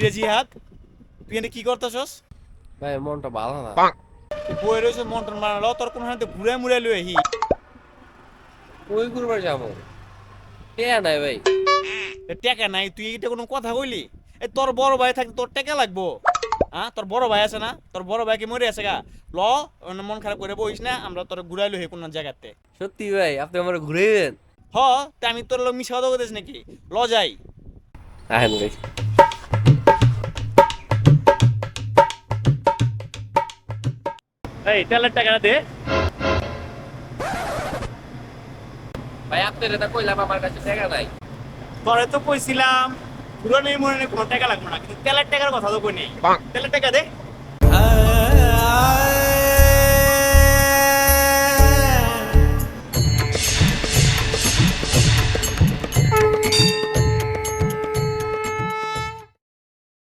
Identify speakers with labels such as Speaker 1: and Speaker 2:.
Speaker 1: কিরে জিহাদ তুই এনে কি করতেছস?
Speaker 2: ভাই মনটা ভালো না।
Speaker 1: তুই বই রয়েছে মন্টন বানালো তোর কোন হাতে ঘুরে মুড়ে লুয়ে হি
Speaker 2: ওই যাব? নাই ভাই।
Speaker 1: টাকা নাই তুই এটা কোনো কথা কইলি? এ তোর বড় ভাই থাকতে তোর টাকা লাগবো? হ্যাঁ তোর বড় ভাই আছে না? তোর বড় ভাই কি মরে আছে গা? ল মন খারাপ করে বইস না আমরা তোর ঘুরাইলো হে কোন জায়গাতে।
Speaker 2: সত্যি ভাই আপনি আমার ঘুরেবেন?
Speaker 1: হ তা আমি তোর লোক মিশা কথা নাকি? ল যাই।
Speaker 2: আহেন ভাই।
Speaker 1: এই তেলের টাকা দে।
Speaker 2: ভাই আপনার এটা কইলাম আমার কাছে টাকা নাই।
Speaker 1: তোরে তো কইছিলাম ঘুরানোর মনে কোনো টাকা লাগবে না কিন্তু তেলের টাকার কথা তো কই নেই। তেলের টাকা দে।